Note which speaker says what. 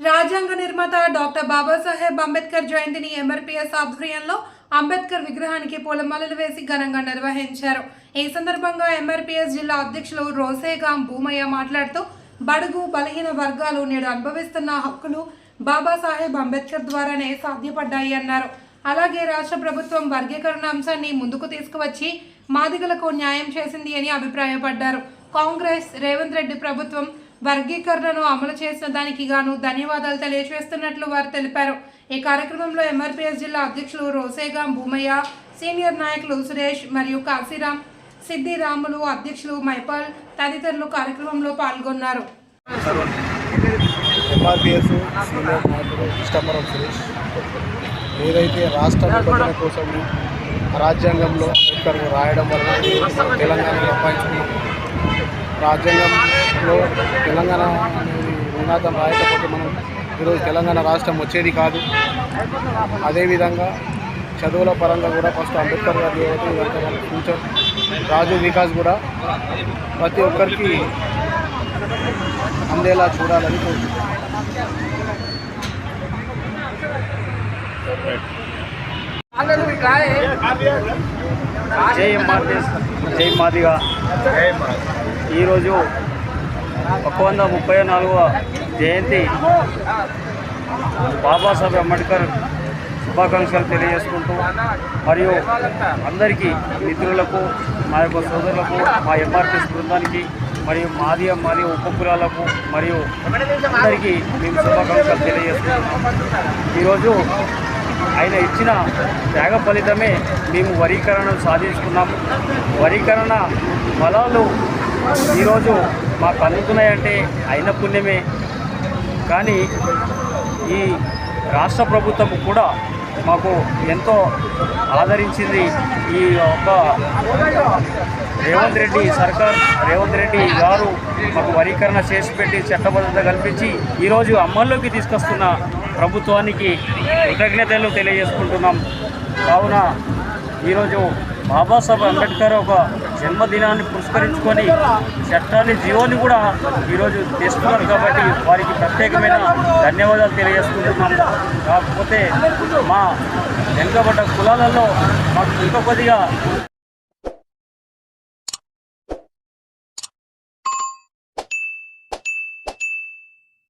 Speaker 1: రాజ్యాంగ నిర్మాత డాక్టర్ బాబాసాహెబ్ అంబేద్కర్ జయంతిని ఎంఆర్పీఎస్ ఆధ్వర్యంలో అంబేద్కర్ విగ్రహానికి పూలమాలలు వేసి ఘనంగా నిర్వహించారు. ఈ సందర్భంగా ఎంఆర్పీఎస్ జిల్లా అధ్యక్షులు రోసేగాం భూమయ్య మాట్లాడుతూ బడుగు బలహీన వర్గాలు నేడు అనుభవిస్తున్న హక్కులు బాబాసాహెబ్ అంబేద్కర్ ద్వారానే సాధ్యపడ్డాయి అన్నారు. అలాగే రాష్ట్ర ప్రభుత్వం వర్గీకరణ అంశాన్ని ముందుకు తీసుకువచ్చి మాదిగలకు న్యాయం చేసింది అని అభిప్రాయపడ్డారు. కాంగ్రెస్ రేవంత్ రెడ్డి ప్రభుత్వం వర్గీకరణను అమలు చేసిన దానికి గాను ధన్యవాదాలు తెలియజేస్తున్నట్లు వారు తెలిపారు. ఈ కార్యక్రమంలో ఎంఆర్పీఎస్ జిల్లా అధ్యక్షులు రోసేగాం భూమయ్య సీనియర్ నాయకులు సురేష్ మరియు కాశీరాం సిద్ధి రాములు అధ్యక్షులు మైపాల్ తదితరులు కార్యక్రమంలో పాల్గొన్నారు.
Speaker 2: ఎంఆర్పిఎస్ సీనియర్ నాయకులు సురేష్. ఏదైతే రాష్ట్ర విభజన కోసం రాజ్యాంగంలో అంబేద్కర్ రాయడం వల్ల తెలంగాణ సంపాదించుకున్నాం రాజ్యాంగంలో తెలంగాణ అనేది నినాదం రాయకపోతే మనం ఈరోజు తెలంగాణ రాష్ట్రం వచ్చేది కాదు. అదేవిధంగా చదువుల పరంగా కూడా ఫస్ట్ అంబేద్కర్ గారు ఇదంతా ఫ్యూచర్ రాజు వికాస్ కూడా ప్రతి ఒక్కరికి అందేలా చూడాలని కోరుకుంటున్నాను
Speaker 3: జై ఎంఆర్ఎస్ జై మాదిగా ఈరోజు ఒక వంద ముప్పై నాలుగవ జయంతి బాబాసాహెబ్ అంబేద్కర్ శుభాకాంక్షలు తెలియజేసుకుంటూ మరియు అందరికీ మిత్రులకు మా యొక్క సోదరులకు మా ఎంఆర్ఎస్ బృందానికి మరియు మాది మరియు ఉపకులాలకు మరియు అందరికీ మేము శుభాకాంక్షలు తెలియజేస్తున్నాం ఈరోజు ఆయన ఇచ్చిన త్యాగ ఫలితమే మేము వరీకరణను సాధించుకున్నాము వరీకరణ ఫలాలు ఈరోజు మాకు అందుతున్నాయంటే అయిన పుణ్యమే. కానీ ఈ రాష్ట్ర ప్రభుత్వం కూడా మాకు ఎంతో ఆదరించింది ఈ యొక్క రేవంత్ రెడ్డి సర్కార్. రేవంత్ రెడ్డి గారు మాకు వరీకరణ చేసి పెట్టి చట్టబద్ధత కల్పించి ఈరోజు అమల్లోకి తీసుకొస్తున్న ప్రభుత్వానికి కృతజ్ఞతలు తెలియజేసుకుంటున్నాం. కావున ఈరోజు బాబాసాహెబ్ అంబేద్కర్ ఒక జన్మదినాన్ని పురస్కరించుకొని చట్టాన్ని జీవోని కూడా ఈరోజు తెస్తున్నారు కాబట్టి వారికి ప్రత్యేకమైన ధన్యవాదాలు తెలియజేసుకుంటున్నాం. కాకపోతే మా వెనుకబడ్డ కులాలలో మాకు ఇంకా కొద్దిగా